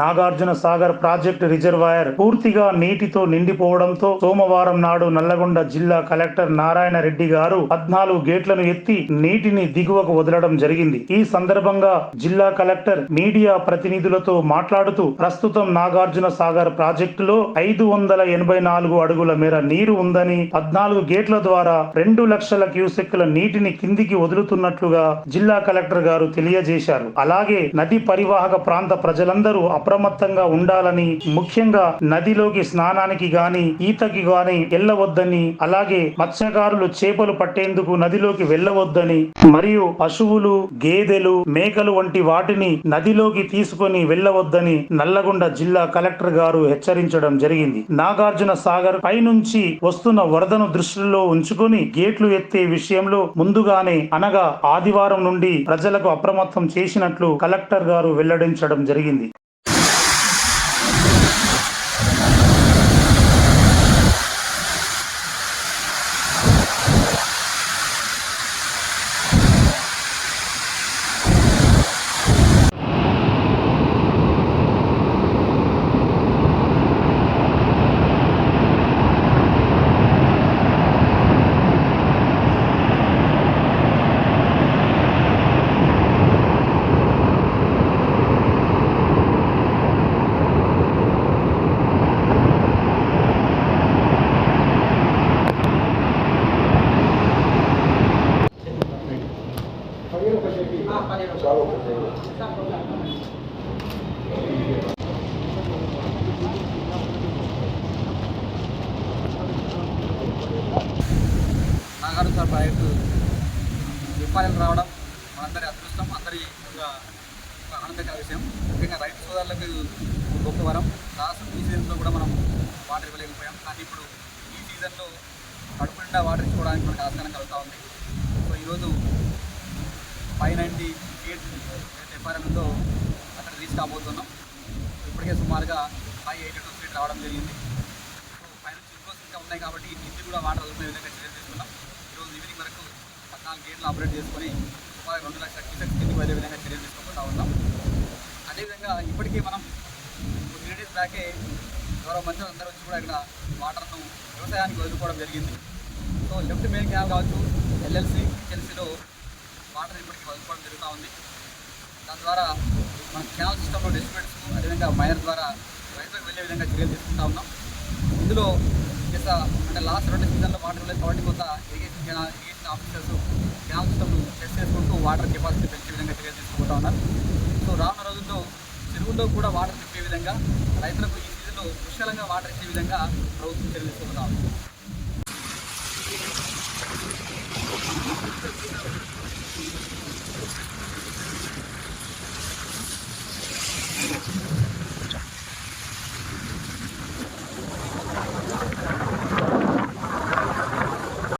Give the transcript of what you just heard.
Nagarjuna Sagar project reservoir పూర్తిగా నీటితో నిండిపోవడంతో సోమవారం నాడు నల్లగొండ జిల్లా కలెక్టర్ నారాయణ రెడ్డి గారు పద్నాలుగు గేట్లను ఎత్తి నీటిని దిగువకు వదలడం జరిగింది. ఈ సందర్భంగా జిల్లా కలెక్టర్ మీడియా ప్రతినిధులతో మాట్లాడుతూ ప్రస్తుతం నాగార్జున సాగర్ ప్రాజెక్టులో ఐదు వందల ఎనభై నాలుగు అడుగుల మేర నీరు ఉందని పద్నాలుగు గేట్ల ద్వారా రెండు లక్షల క్యూసెక్కుల నీటిని కిందికి వదులుతున్నట్లుగా జిల్లా కలెక్టర్ గారు తెలియజేశారు. అలాగే నది పరివాహక ప్రాంత ప్రజలందరూ అప్రమత్తంగా ఉండాలని ముఖ్యంగా నదిలోకి స్నానానికి గాని ఈతకి గాని వెళ్ళవద్దని అలాగే మత్స్యకారులు చేపలు పట్టేందుకు నదిలోకి వెళ్ళవద్దని మరియు పశువులు గేదెలు మేకలు వంటి వాటిని నదిలోకి తీసుకొని వెళ్ళవద్దని నల్లగొండ జిల్లా కలెక్టర్ గారు హెచ్చరించడం జరిగింది. నాగార్జున సాగర్ పైనుంచి వస్తున్న వరదను దృష్టిలో ఉంచుకొని గేట్లు ఎత్తే విషయంలో ముందుగానే అనగా ఆదివారం నుండి ప్రజలకు అప్రమత్తం చేసినట్లు కలెక్టర్ గారు వెల్లడించడం జరిగింది. నాగార్జున సార్ ప్రాజెక్టు విఫలం రావడం మనందరి అదృష్టం అందరి ఒక ఆనందకర విషయం. ముఖ్యంగా రైతు సోదరులకు గొప్ప వరం. లాస్ట్ ఈ సీజన్లో కూడా మనం వాటర్ ఇవ్వలేకపోయాం. కానీ ఇప్పుడు ఈ సీజన్లో కడుపు నిండా వాటర్ ఇచ్చుకోవడానికి మనకు ఆస్కారం కలుగుతూ ఉంది. సో ఈరోజు ఫైవ్ నైంటీ ఎయిట్ ఎఫ్ఆర్ఎంతో అక్కడ రీచ్ కాబోతున్నాం ఇప్పటికే సుమారుగా ఫైవ్ ఎయిటీ టూ ఫీట్ రావడం జరిగింది. సో పైన ఇంకోస్ ఇంకా ఉన్నాయి కాబట్టి ఈ కింది కూడా వాటర్ వదులుకునే విధంగా చర్యలు తీసుకున్నాం. ఈరోజు ఈవినింగ్ వరకు పద్నాలుగు గేట్లు ఆపరేట్ చేసుకొని సుమారు రెండు లక్షల క్యూసెక్ కిందికి వెళ్ళే విధంగా చర్యలు తీసుకుంటూ ఉన్నాం. అదేవిధంగా ఇప్పటికీ మనం త్రీ డేస్ బ్యాకే గౌరవ మంత్రులు అందరూ వచ్చి కూడా ఇక్కడ వాటర్ను వ్యవసాయానికి వదులుకోవడం జరిగింది. సో లెఫ్ట్ మెయిన్ క్యాన్ కావచ్చు ఎల్ఎల్సి హెచ్ఎల్సీలో వాటర్ ఇప్పటికీ వదులుకోవడం జరుగుతూ ఉంది. దాని ద్వారా మన కెనాల్ సిస్టంలో డెసిబెట్స్ అదేవిధంగా మైనర్ ద్వారా రైతులకు వెళ్ళే విధంగా చర్యలు తీసుకుంటా ఉన్నాం. ఇందులో కేస అంటే లాస్ట్ రెండు సీజన్లో వాటర్ వెళ్ళే కాబట్టి కొంత irrigation canal irrigation officers canal సిస్టమ్ను టెస్ట్ చేసుకుంటూ వాటర్ కెపాసిటీ పెంచే విధంగా చర్యలు తీసుకుంటా ఉన్నారు. సో రానున్న రోజుల్లో చెరువుల్లో కూడా వాటర్ తిప్పే విధంగా రైతులకు ఈ సీజన్లో పుష్కలంగా వాటర్ ఇచ్చే విధంగా ప్రభుత్వం చర్యలు తీసుకుంటా ఉంది.